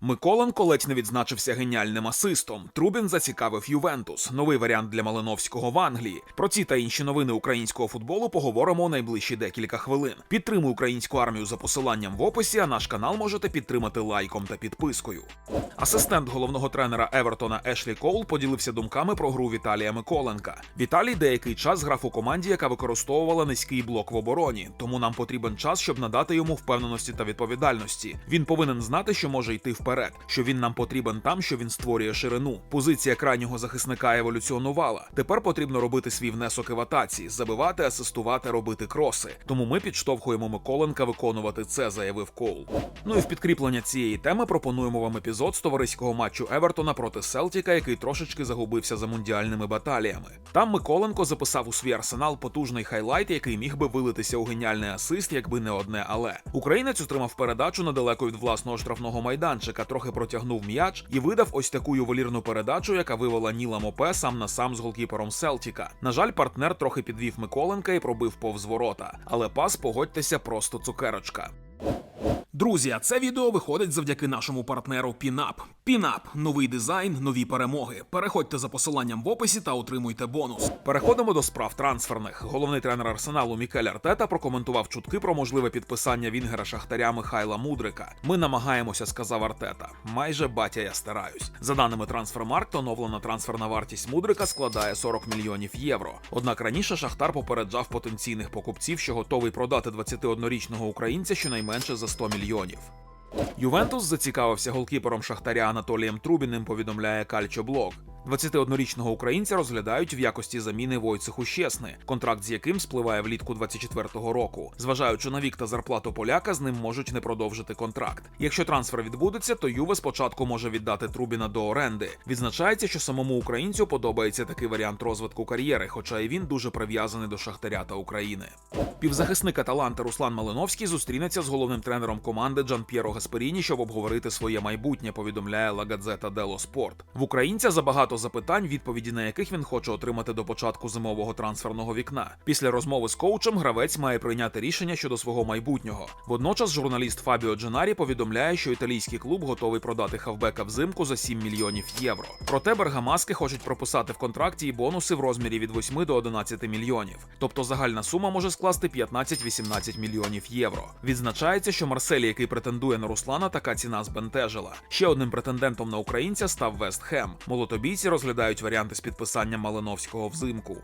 Миколенко ледь не відзначився геніальним асистом. Трубін зацікавив Ювентус. Новий варіант для Малиновського в Англії. Про ці та інші новини українського футболу поговоримо у найближчі декілька хвилин. Підтримуй українську армію за посиланням в описі, а наш канал можете підтримати лайком та підпискою. Асистент головного тренера Евертона Ешлі Коул поділився думками про гру Віталія Миколенка. Віталій деякий час грав у команді, яка використовувала низький блок в обороні, тому нам потрібен час, щоб надати йому впевненості та відповідальності. Він повинен знати, що може йти вперед, що він нам потрібен там, що він створює ширину. Позиція крайнього захисника еволюціонувала. Тепер потрібно робити свій внесок в атаці, забивати, асистувати, робити кроси. Тому ми підштовхуємо Миколенка виконувати це, заявив Коул. Ну і в підкріплення цієї теми пропонуємо вам епізод товариського матчу Евертона проти Селтіка, який трошечки загубився за мундіальними баталіями. Там Миколенко записав у свій арсенал потужний хайлайт, який міг би вилитися у геніальний асист, якби не одне але. Українець отримав передачу недалеко від власного штрафного майданчика, трохи протягнув м'яч і видав ось таку ювелірну передачу, яка вивела Ніла Мопе сам на сам з голкіпером Селтіка. На жаль, партнер трохи підвів Миколенка і пробив повз ворота, але пас, погодьтеся, просто цукерочка. Друзі, це відео виходить завдяки нашому партнеру Пінап. Пінап новий дизайн, нові перемоги. Переходьте за посиланням в описі та отримуйте бонус. Переходимо до справ трансферних. Головний тренер арсеналу Мікель Артета прокоментував чутки про можливе підписання Вінгера Шахтаря Михайла Мудрика. Ми намагаємося, сказав Артета. Майже батя я стараюсь. За даними Трансфермаркт, оновлена трансферна вартість Мудрика складає 40 мільйонів євро. Однак раніше Шахтар попереджав потенційних покупців, що готовий продати 21-річного українця щонайменше за 100 мільйонів. Ювентус зацікавився голкіпером Шахтаря Анатолієм Трубіним, повідомляє Кальчоблог. 21-річного українця розглядають в якості заміни Войцеху Щесни, контракт з яким спливає влітку 24-го року. Зважаючи на вік та зарплату поляка, з ним можуть не продовжити контракт. Якщо трансфер відбудеться, то Юве спочатку може віддати Трубіна до оренди. Відзначається, що самому українцю подобається такий варіант розвитку кар'єри, хоча і він дуже прив'язаний до Шахтаря та України. Півзахисник Аталанти Руслан Малиновський зустрінеться з головним тренером команди Джан П'єро Гасперіні, щоб обговорити своє майбутнє. Повідомляє Gazzetta dello Sport. В українця забагато запитань, відповіді на яких він хоче отримати до початку зимового трансферного вікна. Після розмови з коучем гравець має прийняти рішення щодо свого майбутнього. Водночас журналіст Фабіо Дженарі повідомляє, що італійський клуб готовий продати хавбека взимку за 7 мільйонів євро. Проте бергамаски хочуть прописати в контракті і бонуси в розмірі від 8 до 11 мільйонів. Тобто загальна сума може скласти 15-18 мільйонів євро. Відзначається, що Марселі, який претендує на Руслана, така ціна збентежила. Ще одним претендентом на українця став Вест Хем. Молотобійці розглядають варіанти з підписанням Малиновського взимку.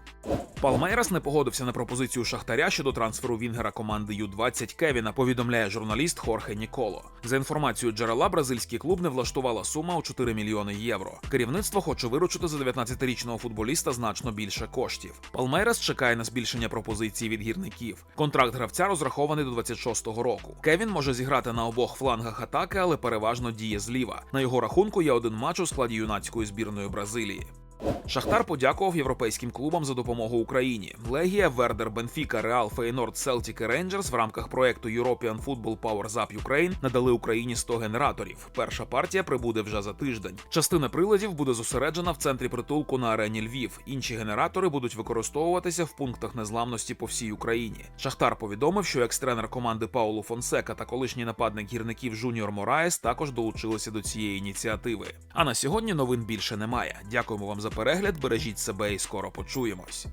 Палмейрас не погодився на пропозицію Шахтаря щодо трансферу Вінгера команди Ю-20 Кевіна, повідомляє журналіст Хорхе Ніколо. За інформацією джерела, бразильський клуб не влаштувала сума у 4 мільйони євро. Керівництво хоче виручити за 19-річного футболіста значно більше коштів. Палмейрас чекає на збільшення пропозицій від гірників. Контракт гравця розрахований до 26-го року. Кевін може зіграти на обох флангах атаки, але переважно діє зліва. На його рахунку є один матч у складі юнацької збірної Бразилії. Шахтар подякував європейським клубам за допомогу Україні. Легія, Вердер, Бенфіка, Реал, Фейнорд, Селтік і Рейнджерс в рамках проекту European Football Powers Up Ukraine надали Україні 100 генераторів. Перша партія прибуде вже за тиждень. Частина приладів буде зосереджена в центрі притулку на арені Львів. Інші генератори будуть використовуватися в пунктах незламності по всій Україні. Шахтар повідомив, що екс-тренер команди Паулу Фонсека та колишній нападник гірників Жуніор Мораєс також долучилися до цієї ініціативи. А на сьогодні новин більше немає. Дякуємо вам за перегляд. Бережіть себе і скоро почуємось.